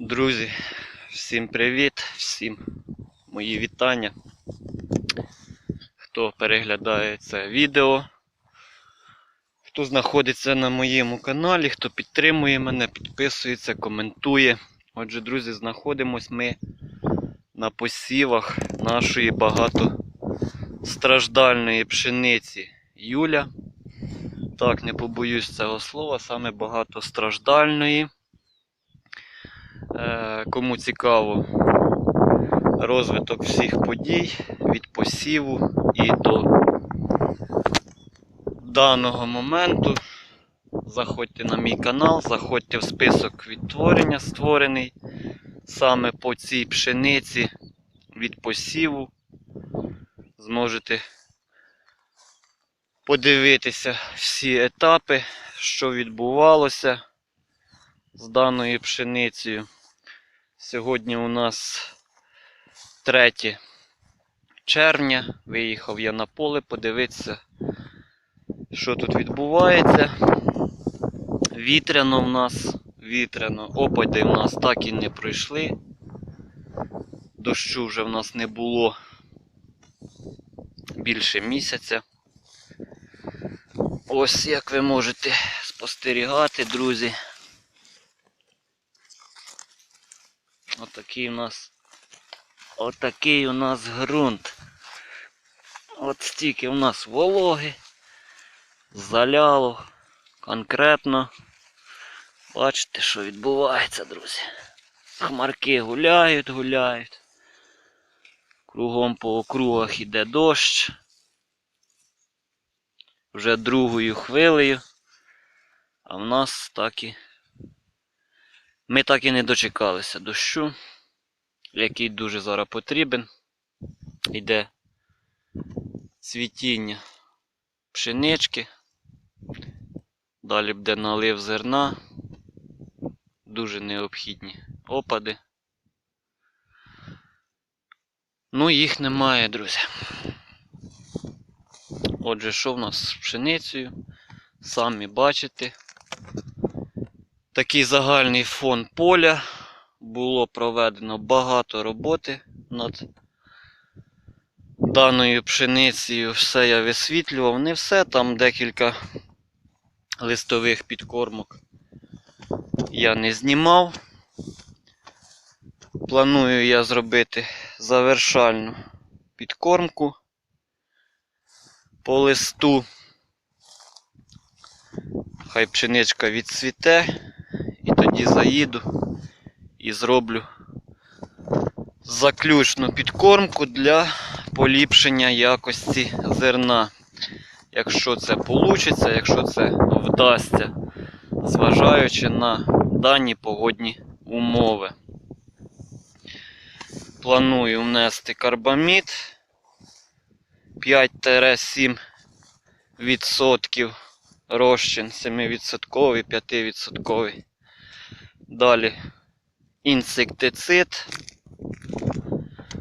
Друзі, всім привіт, всім мої вітання. Хто переглядає це відео, хто знаходиться на моєму каналі, хто підтримує мене, підписується, коментує. Отже, друзі, знаходимось ми на посівах нашої багатостраждальної пшениці Юля. Так, не побоюсь цього слова, саме багатостраждальної. Е, Кому цікаво розвиток всіх подій від посіву і до даного моменту, заходьте на мій канал, заходьте в список відтворення, створений саме по цій пшениці від посіву. Зможете подивитися всі етапи, що відбувалося з даною пшеницею. Сьогодні у нас 3 червня. Виїхав я на поле подивитися, що тут відбувається. Вітряно в нас, вітряно, опади в нас так і не пройшли. Дощу вже в нас не було більше місяця. Ось як ви можете спостерігати, друзі. Отакий у нас отакий у нас ґрунт. От стільки у нас вологи. Заляло конкретно. Бачите, що відбувається, друзі. Хмарки гуляють, гуляють. Кругом по округах іде дощ. Вже другою хвилею. А в нас так і ми так і не дочекалися дощу, який дуже зараз потрібен. Йде цвітіння пшенички. Далі буде налив зерна. Дуже необхідні опади. Ну, їх немає, друзі. Отже, що в нас з пшеницею? Самі бачите. Такий загальний фон поля. Було проведено багато роботи над даною пшеницею. Все я висвітлював. Не все, там декілька листових підкормок я не знімав. Планую я зробити завершальну підкормку по листу. Хай пшеничка відцвіте. І тоді заїду і зроблю заключну підкормку для поліпшення якості зерна. Якщо це вийде, якщо це вдасться, зважаючи на дані погодні умови. Планую внести карбамід 5-7% розчин 7%, 5%. Далі інсектицид.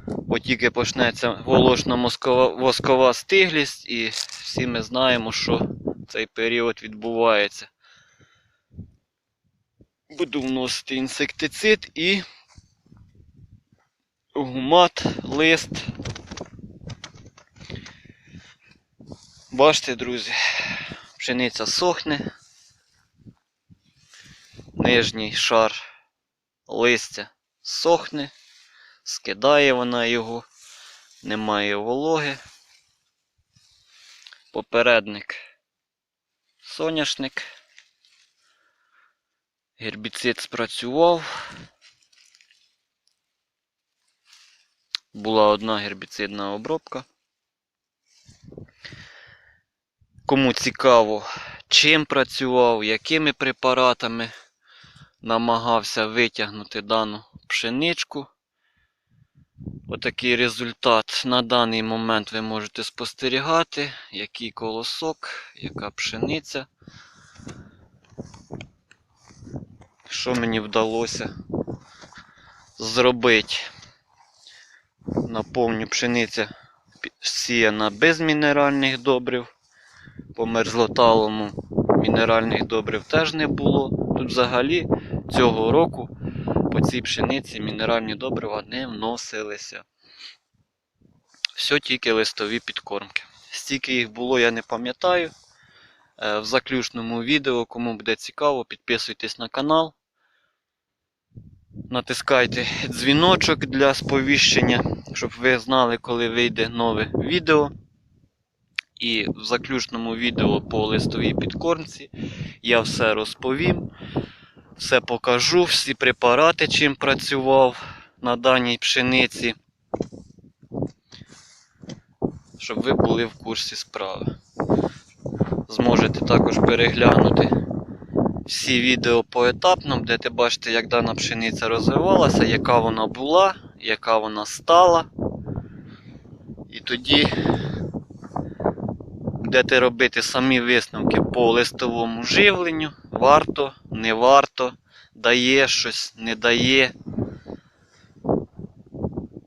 Бо тільки почнеться волошно-воскова стиглість, і всі ми знаємо, що цей період відбувається. Буду вносити інсектицид і гумат, лист. Бачите, друзі, пшениця сохне нижній шар листя сохне, скидає вона його, немає вологи. Попередник соняшник. Гербіцид спрацював. Була одна гербіцидна обробка. Кому цікаво, чим працював, якими препаратами намагався витягнути дану пшеничку. Отакий результат на даний момент ви можете спостерігати, який колосок, яка пшениця. Що мені вдалося зробити? Наповню пшениця сіяна без мінеральних добрив. По мерзлоталому мінеральних добрив теж не було. Тут взагалі цього року по цій пшениці мінеральні добрива не вносилися. Все тільки листові підкормки. Стільки їх було, я не пам'ятаю. Е, В заключному відео, кому буде цікаво, підписуйтесь на канал. Натискайте дзвіночок для сповіщення, щоб ви знали, коли вийде нове відео. І в заключному відео по листовій підкормці я все розповім, все покажу, всі препарати, чим працював на даній пшениці, щоб ви були в курсі справи. Зможете також переглянути всі відео поетапно, де ти бачите, як дана пшениця розвивалася, яка вона була, яка вона стала. І тоді будете робити самі висновки по листовому живленню. Варто, не варто, дає щось, не дає.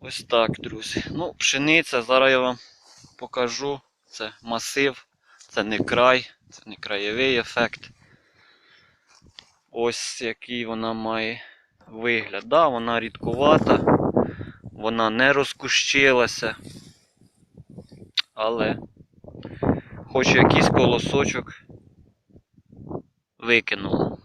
Ось так, друзі. Ну, пшениця, зараз я вам покажу. Це масив, це не край, це не краєвий ефект. Ось який вона має вигляд. Да, вона рідкувата, вона не розкущилася, але хоч якийсь колосочок викинула.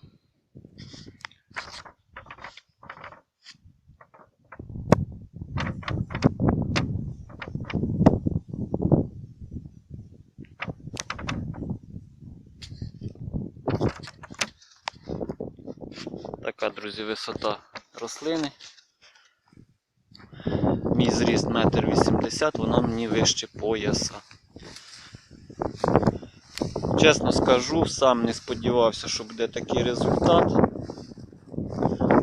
Така, друзі, висота рослини. Мій зріст 1,80 м, вона мені вище пояса. Чесно скажу, сам не сподівався, що буде такий результат.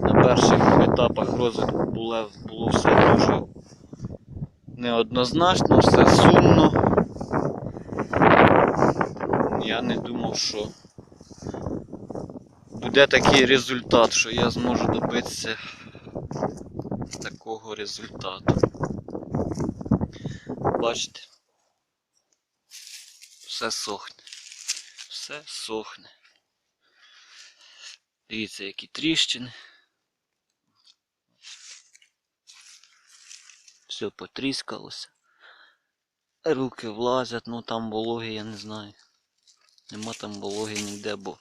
На перших етапах розвитку було, було все дуже неоднозначно, все сумно. Я не думав, що буде такий результат, що я зможу добитися такого результату. Бачите? Все сохне. Все сохне. Дивіться, які тріщини. Все потріскалося. Руки влазять, ну там вологи, я не знаю. Нема там вологи ніде, бо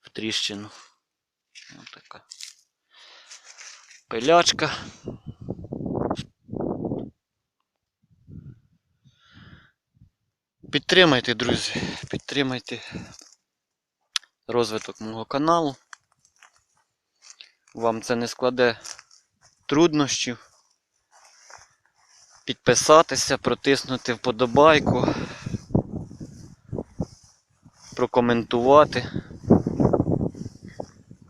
в тріщину. Ось така. Пилячка. Підтримайте, друзі, підтримайте розвиток мого каналу. Вам це не складе труднощів. Підписатися, протиснути вподобайку, прокоментувати,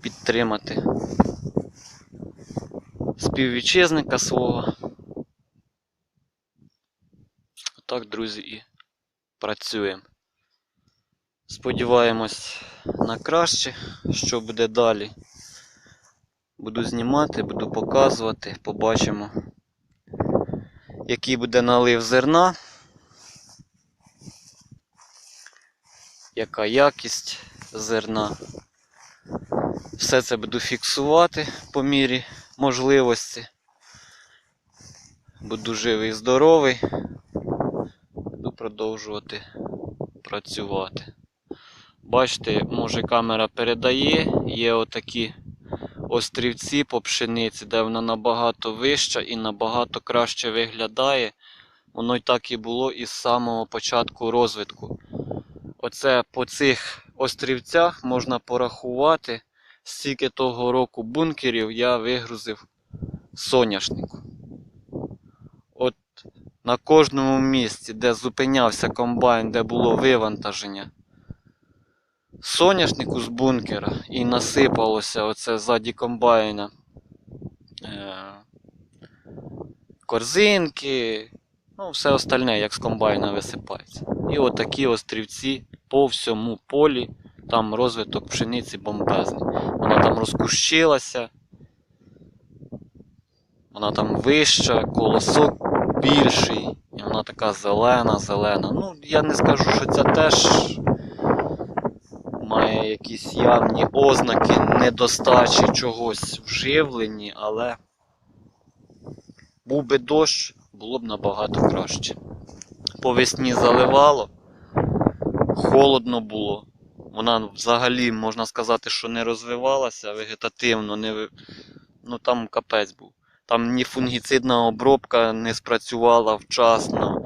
підтримати співвітчизника свого. Отак, друзі, і працюємо. Сподіваємось на краще, що буде далі. Буду знімати, буду показувати, побачимо, який буде налив зерна, яка якість зерна. Все це буду фіксувати по мірі можливості. Буду живий і здоровий. Продовжувати працювати. Бачите, може камера передає, є отакі острівці по пшениці, де вона набагато вища і набагато краще виглядає. Воно й так і було із самого початку розвитку. Оце по цих острівцях можна порахувати, скільки того року бункерів я вигрузив соняшнику. На кожному місці, де зупинявся комбайн, де було вивантаження соняшнику з бункера і насипалося оце ззаді комбайна. Е, корзинки, ну, все остальне, як з комбайна висипається. І отакі острівці по всьому полі, там розвиток пшениці бомбезний. Вона там розкущилася, вона там вища, колосок більший, і вона така зелена, зелена. Ну, я не скажу, що це теж має якісь явні ознаки недостачі чогось в але був би дощ, було б набагато краще. По весні заливало, холодно було. Вона взагалі, можна сказати, що не розвивалася вегетативно, не... ну там капець був. Там ні фунгіцидна обробка не спрацювала вчасно,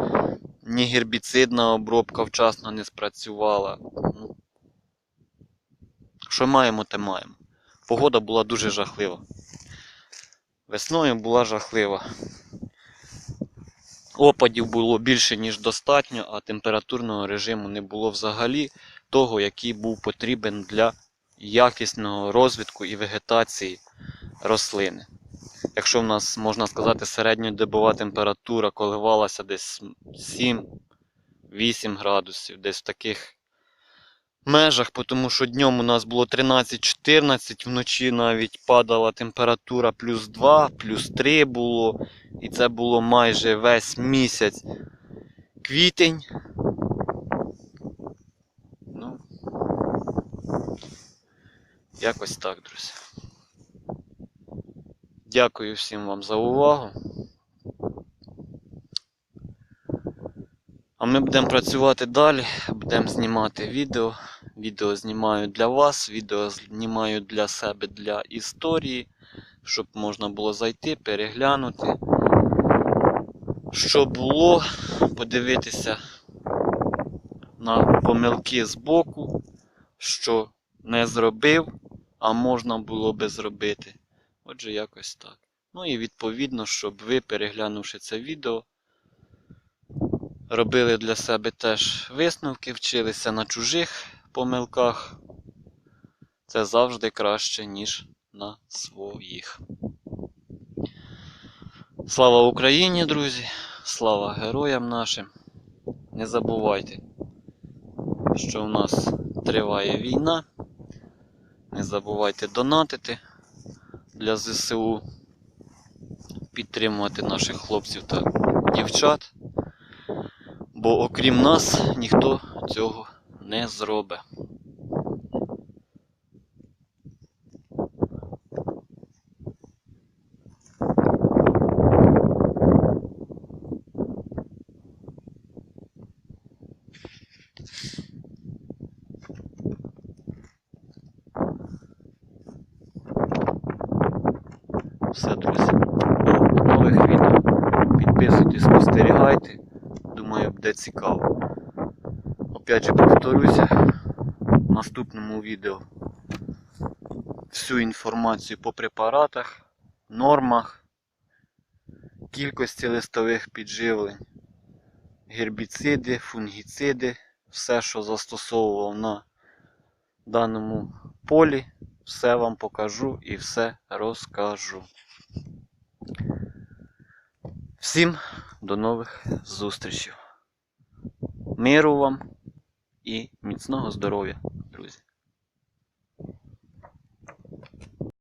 ні гербіцидна обробка вчасно не спрацювала. Ну, що маємо, те маємо. Погода була дуже жахлива. Весною була жахлива. Опадів було більше, ніж достатньо, а температурного режиму не було взагалі того, який був потрібен для якісного розвитку і вегетації рослини. Якщо в нас, можна сказати, середньодобова температура коливалася десь 7-8 градусів, десь в таких межах, тому що днем у нас було 13-14, вночі навіть падала температура плюс 2, плюс 3 було. І це було майже весь місяць квітень. Ну, якось так, друзі. Дякую всім вам за увагу. А ми будемо працювати далі, будемо знімати відео. Відео знімаю для вас, відео знімаю для себе для історії, щоб можна було зайти, переглянути. Що було, подивитися на помилки з боку, що не зробив, а можна було би зробити. Отже, якось так. Ну і відповідно, щоб ви, переглянувши це відео, робили для себе теж висновки, вчилися на чужих помилках. Це завжди краще, ніж на своїх. Слава Україні, друзі! Слава героям нашим! Не забувайте, що в нас триває війна. Не забувайте донатити для ЗСУ, підтримувати наших хлопців та дівчат. Бо окрім нас ніхто цього не зробить. Все, друзі. До нових відео. Підписуйтесь, спостерігайте. Думаю, буде цікаво. Опять же повторюся в наступному відео всю інформацію по препаратах, нормах, кількості листових підживлень, гербіциди, фунгіциди, все, що застосовував на даному полі, все вам покажу і все розкажу. Всім до нових зустрічей. Миру вам і міцного здоров'я!